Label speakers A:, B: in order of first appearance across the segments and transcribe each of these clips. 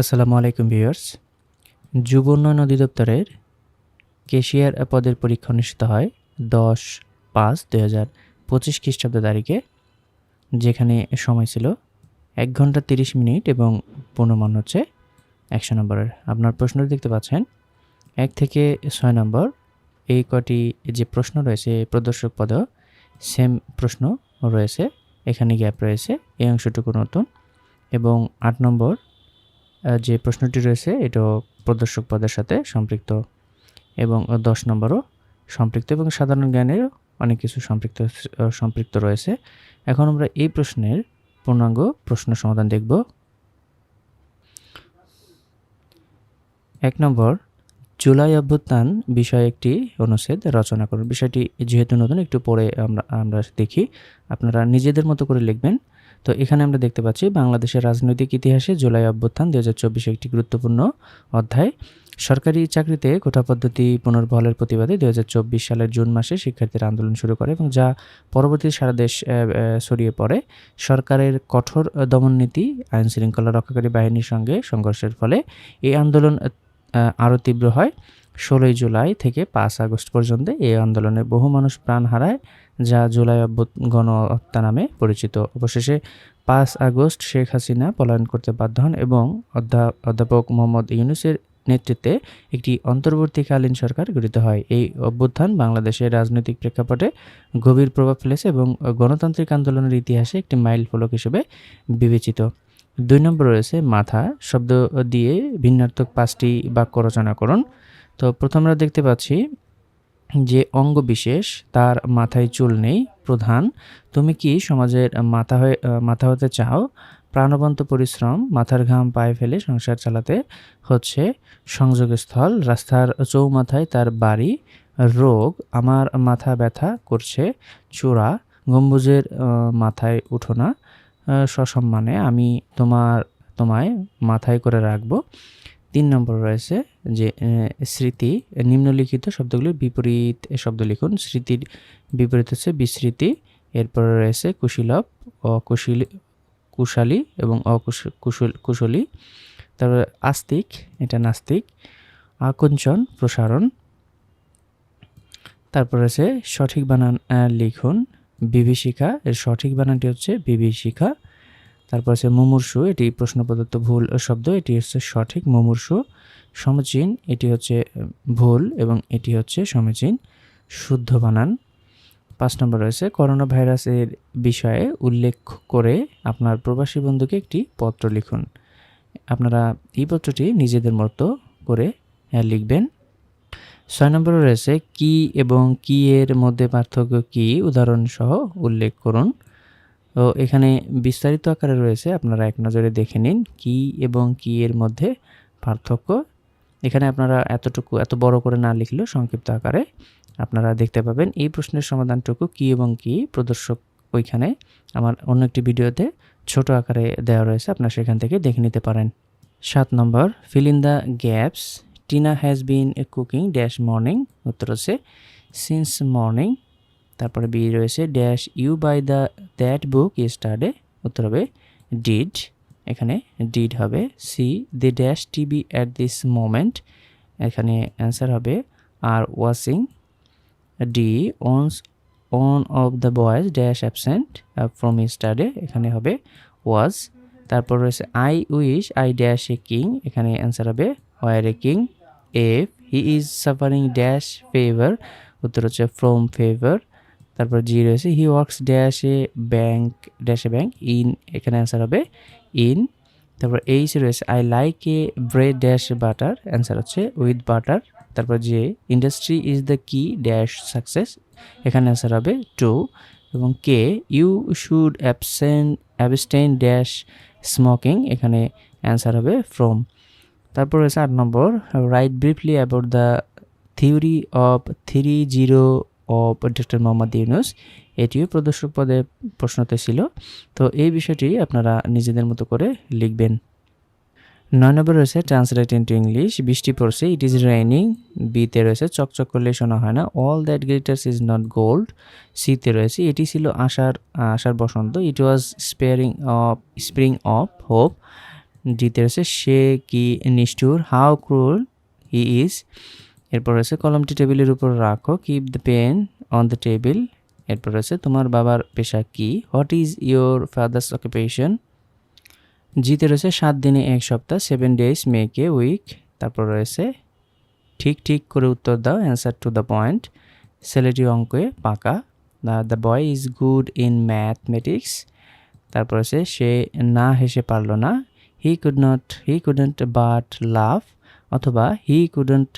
A: আসসালামু আলাইকুম ভিউয়ার্স। যুব উন্নয়ন অধিদপ্তরের কেশিয়ার পদের পরীক্ষা অনুষ্ঠিত হয় দশ পাঁচ দুই হাজার পঁচিশ খ্রিস্টাব্দ তারিখে, যেখানে সময় ছিল এক ঘণ্টা তিরিশ মিনিট এবং পূর্ণমান হচ্ছে একশো নম্বরের। আপনার প্রশ্ন দেখতে পাচ্ছেন। এক থেকে ছয় নম্বর, এই কটি যে প্রশ্ন রয়েছে, প্রদর্শক পদেও সেম প্রশ্ন রয়েছে, এখানে গ্যাপ রয়েছে, এই অংশটুকু নতুন এবং আট নম্বর যে প্রশ্নটি রয়েছে, এটাও প্রদর্শক পদের সাথে সম্পৃক্ত এবং দশ নম্বরও সম্পৃক্ত এবং সাধারণ জ্ঞানের অনেক কিছু সম্পৃক্ত সম্পৃক্ত রয়েছে। এখন আমরা এই প্রশ্নের পূর্ণাঙ্গ প্রশ্ন সমাধান দেখব। এক নম্বর, জুলাই অভ্যুত্থান বিষয়ে একটি অনুচ্ছেদ রচনা করুন। বিষয়টি যেহেতু নতুন, একটু পরে আমরা আমরা দেখি। আপনারা নিজেদের মতো করে লিখবেন। তো এখানে আমরা দেখতে পাচ্ছি বাংলাদেশের রাজনৈতিক ইতিহাসে জুলাই অভ্যুত্থান দু একটি গুরুত্বপূর্ণ অধ্যায়। সরকারি চাকরিতে কোটা পদ্ধতি পুনর্বহলের প্রতিবাদে দু হাজার চব্বিশ সালের জুন মাসে শিক্ষার্থীরা আন্দোলন শুরু করে এবং যা পরবর্তী সারা দেশ ছড়িয়ে পড়ে। সরকারের কঠোর দমননীতি আইন শৃঙ্খলা রক্ষাকারী বাহিনীর সঙ্গে সংঘর্ষের ফলে এই আন্দোলন আরও তীব্র হয়। ষোলোই জুলাই থেকে পাঁচ আগস্ট পর্যন্ত এই আন্দোলনে বহু মানুষ প্রাণ হারায়, যা জুলাই অভ্যুত গণ হত্যা নামে পরিচিত। অবশেষে পাঁচ আগস্ট শেখ হাসিনা পলায়ন করতে বাধ্য হন এবং অধ্যা- অধ্যাপক মোহাম্মদ ইউনুসের নেতৃত্বে একটি অন্তর্বর্তীকালীন সরকার গঠিত হয়। এই অভ্যুত্থান বাংলাদেশের রাজনৈতিক প্রেক্ষাপটে গভীর প্রভাব ফেলেছে এবং গণতান্ত্রিক আন্দোলনের ইতিহাসে একটি মাইল ফলক হিসেবে বিবেচিত। দুই নম্বর রয়েছে মাথা, শব্দ দিয়ে ভিন্নার্থক পাঁচটি বাক্য রচনা করুন। তো প্রথম আমরা দেখতে পাচ্ছি যে অঙ্গ বিশেষ, তার মাথায় চুল নেই, প্রধান। তুমি কি সমাজের মাথা হয়ে, মাথা হতে চাও? প্রাণবন্ত পরিশ্রম, মাথার ঘাম পায়ে ফেলে সংসার চালাতে হচ্ছে সংযোগস্থল, রাস্তার চৌমাথায় তার বাড়ি, রোগ, আমার মাথা ব্যথা করছে, চূড়া, গম্বুজের মাথায় উঠো না সসম্মানে আমি তোমার, তোমায় মাথায় করে রাখব। তিন নম্বর রয়েছে যে স্মৃতি, নিম্নলিখিত শব্দগুলির বিপরীত শব্দ লিখুন। স্মৃতির বিপরীত হচ্ছে বিস্মৃতি, এরপরে রয়েছে কুশীলভ, অকুশলী, কুশালী এবং অকুশ, কুশল, কুশলী। তারপরে আস্তিক, এটা নাস্তিক। আকুঞ্চন, প্রসারণ। তারপর আছে সঠিক বানান লিখুন। বিভীষিকা, এর সঠিক বানানটি হচ্ছে বিভীষিকা। তারপর আছে মুমূর্ষু, এটি প্রশ্ন প্রদত্ত ভুল শব্দ, এটি হচ্ছে সঠিক মুমূর্ষু। সমচীন, এটি হচ্ছে ভুল এবং এটি হচ্ছে সমীচীন শুদ্ধ বানান। পাঁচ নম্বর রয়েছে করোনা ভাইরাসের বিষয়ে উল্লেখ করে আপনার প্রবাসী বন্ধুকে একটি পত্র লিখুন। আপনারা এই পত্রটি নিজেদের মতো করে লিখবেন। ছয় নম্বরে রয়েছে, কি এবং কি এর মধ্যে পার্থক্য কি? উদাহরণসহ উল্লেখ করুন। তো এখানে বিস্তারিত আকারে রয়েছে, আপনারা এক নজরে দেখে নিন কি এবং কি এর মধ্যে পার্থক্য। এখানে আপনারা এতটুকু, এত বড় করে না লিখলেও সংক্ষিপ্ত আকারে আপনারা দেখতে পাবেন এই প্রশ্নের সমাধানটুকু কি এবং কি প্রদর্শক ওইখানে আমার অন্য একটি ভিডিওতে ছোট আকারে দেওয়া রয়েছে, আপনারা সেখান থেকে দেখে নিতে পারেন। সাত নম্বর fill in the gaps Tina has been a cooking dash morning উত্তর হচ্ছে সিন্স মর্নিং তারপরে বি রয়েছে dash you buy the that book yesterday উত্তর হবে ডিড এখানে ডিড হবে C the dash TV at this moment এখানে অ্যান্সার হবে are watching D ones one of the boys dash absent from yesterday এখানে হবে ওয়াজ তারপর রয়েছে I wish I dash a king এখানে অ্যান্সার হবে were a king F he is suffering dash fever উত্তর হচ্ছে ফ্রম ফেভার তারপর G রয়েছে he works dash bank dash bank in এখানে অ্যান্সার হবে ইন তারপর এইচ রয়েছে I like a bread dash butter answer হচ্ছে উইথ বাটার তারপর যে industry is the key dash success এখানে অ্যান্সার হবে টু এবং K you should absent abstain dash smoking এখানে অ্যান্সার হবে ফ্রম তারপর রয়েছে আট নম্বর write briefly about the theory of three zero of doctor Mohammad Yunus, এটিও প্রদর্শক পদে প্রশ্নতে ছিল। তো এই বিষয়টি আপনারা নিজেদের মতো করে লিখবেন। নয় নম্বর রয়েছে ট্রান্সলেট ইন্টু ইংলিশ বৃষ্টি পড়ছে ইট ইজ রেইনিং বিতে রয়েছে, চকচক করলে শোনা হয় না all that glitters is not gold সিতে রয়েছে, এটি ছিল আশার আশার বসন্ত it was spring of spring of hope ডিতে রয়েছে, সে কি নিষ্ঠুর হাউ ক্রুল হি ইজ এরপর রয়েছে কলমটি টেবিলের উপর রাখো। Keep the pen on the table এরপর রয়েছে তোমার বাবার পেশা কি? What is your father's occupation জিতে রয়েছে সাত দিনে এক সপ্তাহ সেভেন ডেজ মেক উইক তারপর রয়েছে ঠিক ঠিক করে উত্তর দাও অ্যান্সার টু দ্য পয়েন্ট ছেলেটি অঙ্কে পাকা। The boy is good in mathematics তারপর আছে সে না হেসে পারল না। He could not he couldn't but laugh অথবা হি কুডেন্ট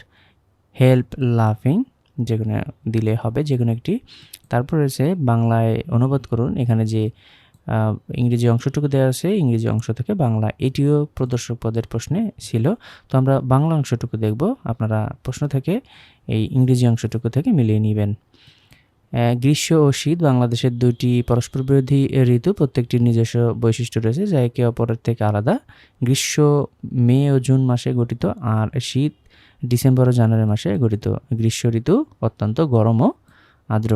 A: হেল্প লাফিং যে কোনো দিলে হবে যে কোনো একটি, তারপর রয়েছে বাংলায় অনুবাদ করুন। এখানে যে ইংরেজি অংশটুকু দেওয়া আছে, ইংরেজি অংশ থেকে বাংলা। এটিও প্রদর্শক পদের প্রশ্নে ছিল। তো আমরা বাংলা অংশটুকু দেখব। আপনারা প্রশ্ন থেকে এই ইংরেজি অংশটুকু থেকে মিলিয়ে নেবেন। গ্রীষ্ম ও শীত বাংলাদেশের দুটি পরস্পর বিরোধী ঋতু প্রত্যেকটির নিজস্ব বৈশিষ্ট্য রয়েছে, যা একে অপরের থেকে আলাদা। গ্রীষ্ম, মে ও জুন মাসে গঠিত, আর শীত ডিসেম্বর ও জানুয়ারি মাসে গঠিত গ্রীষ্ম ঋতু অত্যন্ত গরম ও আর্দ্র।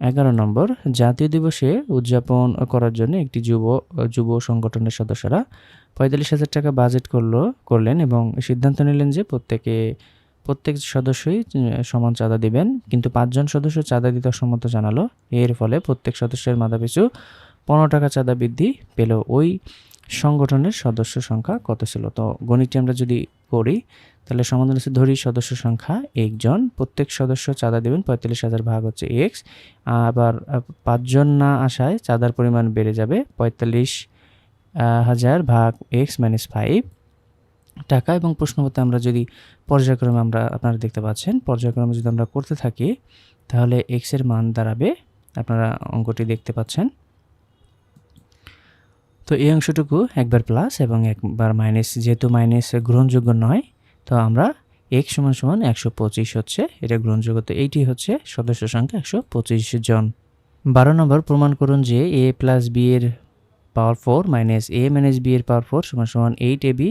A: এগারো নম্বর, জাতীয় দিবসে উদযাপন করার জন্য একটি যুব যুব সংগঠনের সদস্যরা পঁয়তাল্লিশ হাজার টাকা বাজেট করল, করলেন এবং সিদ্ধান্ত নিলেন যে প্রত্যেকে, প্রত্যেক সদস্যই সমান চাঁদা দিবেন। কিন্তু পাঁচজন সদস্য চাঁদা দিতে অসম্মত জানালো। এর ফলে প্রত্যেক সদস্যের মাথাপিছু পনেরো টাকা চাঁদা বৃদ্ধি পেল। ওই সংগঠনের সদস্য সংখ্যা কত ছিল? তো গণিতটি আমরা যদি করি, তাহলে সমাধান হচ্ছে ধরি সদস্য সংখ্যা একজন, প্রত্যেক সদস্য চাঁদা দেবেন, পঁয়তাল্লিশ হাজার ভাগ হচ্ছে এক্স আবার পাঁচজন না আসায় চাঁদার পরিমাণ বেড়ে যাবে পঁয়তাল্লিশ হাজার ভাগ এক্স মাইনাস ফাইভ টাকা। এবং প্রশ্নপত্রে আমরা যদি পর্যায়ক্রমে আমরা, আপনারা দেখতে পাচ্ছেন, পর্যায়ক্রমে যদি আমরা করতে থাকি, তাহলে এক্সের মান দাঁড়াবে, আপনারা অঙ্কটি দেখতে পাচ্ছেন তো এই অংশটুকু একবার প্লাস এবং একবার মাইনাস যেহেতু মাইনাস গ্রহণযোগ্য নয়, তো আমরা এক সমান সমান একশো পঁচিশ হচ্ছে, এটা গ্রহণযোগ্য। তো এইটি হচ্ছে সদস্য সংখ্যা একশো পঁচিশ জন। বারো নম্বর, প্রমাণ করুন যে এ প্লাস বি এর power four minus A minus B এর পাওয়ার ফোর সমান সমান eight A B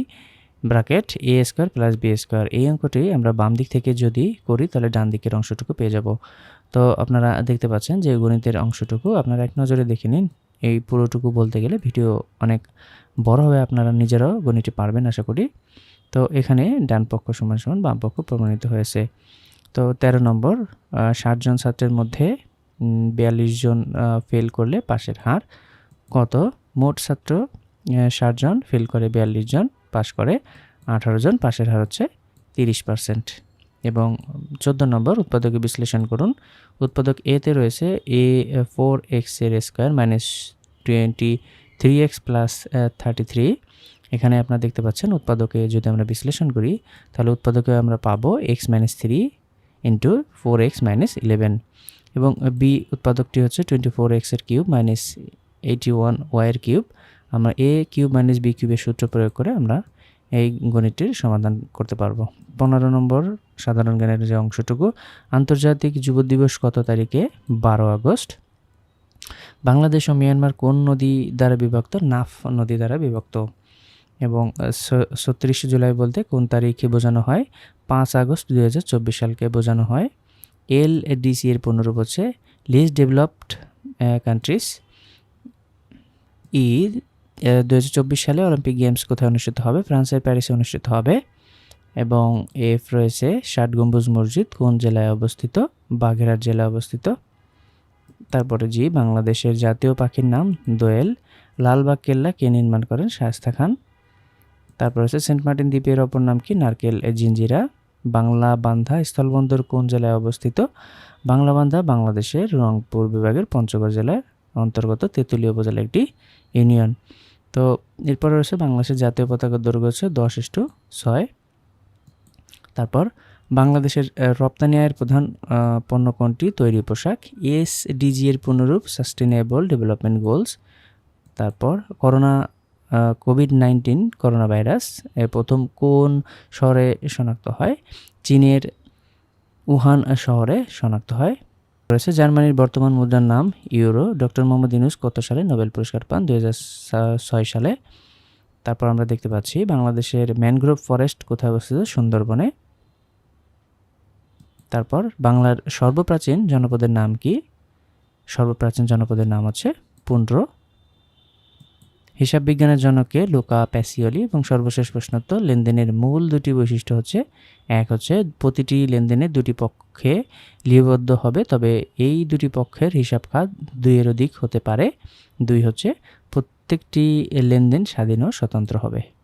A: bracket A square plus B square এই অঙ্কটি আমরা বাম দিক থেকে যদি করি, তাহলে ডান দিকের অংশটুকু পেয়ে যাব। তো আপনারা দেখতে পাচ্ছেন যে গণিতের অংশটুকু, আপনারা এক নজরে দেখে নিন। এই পুরোটুকু বলতে গেলে ভিডিও অনেক বড় হবে, আপনারা নিজেরাও গণিতটি পারবেন আশা করি। তো এখানে ডান পক্ষ সমান সমান বাম পক্ষ প্রমাণিত হয়েছে। তো তেরো নম্বর ষাটজন ছাত্রের মধ্যে বিয়াল্লিশ জন ফেল করলে পাশের হার কত? মোট ছাত্র ষাট জন ফেল করে বিয়াল্লিশ জন, পাশ করে আঠারো জন, পাশের হার হচ্ছে তিরিশ পার্সেন্ট এবং চোদ্দ নম্বর উৎপাদকে বিশ্লেষণ করুন। উৎপাদক এতে রয়েছে এ ফোর এক্সের square minus twenty three X plus thirty three এখানে আপনারা দেখতে পাচ্ছেন উৎপাদকে যদি আমরা বিশ্লেষণ করি, তাহলে উৎপাদকে আমরা পাবো X minus three into four X minus eleven এবং বি উৎপাদকটি হচ্ছে টোয়েন্টি ফোর এক্সের কিউব মাইনাস এইটি ওয়ান ওয়াইয়ের কিউব আমরা এ কিউব মাইনাস বি কিউবের সূত্র প্রয়োগ করে আমরা এই গণিতটির সমাধান করতে পারব। পনেরো নম্বর সাধারণ জ্ঞানের যে অংশটুকু, আন্তর্জাতিক যুব দিবস কত তারিখে? বারো আগস্ট। বাংলাদেশ ও মিয়ানমার কোন নদী দ্বারা বিভক্ত? নাফ নদী দ্বারা বিভক্ত। এবং ছত্রিশে জুলাই বলতে কোন তারিখে বোঝানো হয়? পাঁচ আগস্ট দুই হাজার চব্বিশ সালকে বোঝানো হয়। এল ডিসি এর পুনরূপ হচ্ছে লিস্ট ডেভেলপড কান্ট্রিজ ই দু হাজার চব্বিশ সালে অলিম্পিক গেমস কোথায় অনুষ্ঠিত হবে? ফ্রান্সের প্যারিসে অনুষ্ঠিত হবে। এবং এফ রয়েছে ষাট গম্বুজ মসজিদ, কোন জেলায় অবস্থিত? বাগেরহাট জেলায় অবস্থিত। তারপরে জি, বাংলাদেশের জাতীয় পাখির নাম দোয়েল। লালবাগ কেল্লা কে নির্মাণ করেন? শায়স্তা খান। তারপর হচ্ছে সেন্ট মার্টিন দ্বীপের অপর নাম কি? নারকেল জিঞ্জিরা। বাংলা বান্ধা স্থলবন্দর কোন জেলায় অবস্থিত? বাংলা বান্ধা বাংলাদেশের রংপুর বিভাগের পঞ্চগড় জেলার অন্তর্গত তেঁতুলিয়া উপজেলা একটি ইউনিয়ন। তো এরপর রয়েছে বাংলাদেশের জাতীয় পতাকার দৈর্ঘ্য হচ্ছে দশ ইস্টু ছয়। তারপর বাংলাদেশের রপ্তানি আয়ের প্রধান পণ্য কোনটি? তৈরি পোশাক। এসডিজি এর পুনরূপ সাস্টেনেবল ডেভেলপমেন্ট গোলস তারপর corona covid nineteen corona virus প্রথম কোন শহরে শনাক্ত হয়? চীনের উহান শহরে শনাক্ত হয়। রয়েছে। জার্মানির বর্তমান মুদ্রার নাম ইউরো। ডক্টর মোহাম্মদ ইউনুস কত সালে নোবেল পুরস্কার পান? দুই সালে। তারপর আমরা দেখতে পাচ্ছি বাংলাদেশের ম্যানগ্রোভ ফরেস্ট কোথায় অবস্থিত? সুন্দরবনে। তারপর বাংলার সর্বপ্রাচীন জনপদের নাম কি? সর্বপ্রাচীন জনপদের নাম হচ্ছে পুন্ড্র। হিসাব বিজ্ঞানের জনকে লোকা প্যাসিওলি এবং সর্বশেষ প্রশ্নোত্তর লেনদেনের মূল দুটি বৈশিষ্ট্য হচ্ছে, এক হচ্ছে প্রতিটি লেনদেনে দুটি পক্ষে লিপিবদ্ধ হবে, তবে এই দুটি পক্ষের হিসাব খাত দুইয়ের অধিক হতে পারে। দুই হচ্ছে প্রত্যেকটি লেনদেন স্বাধীন ও স্বতন্ত্র হবে।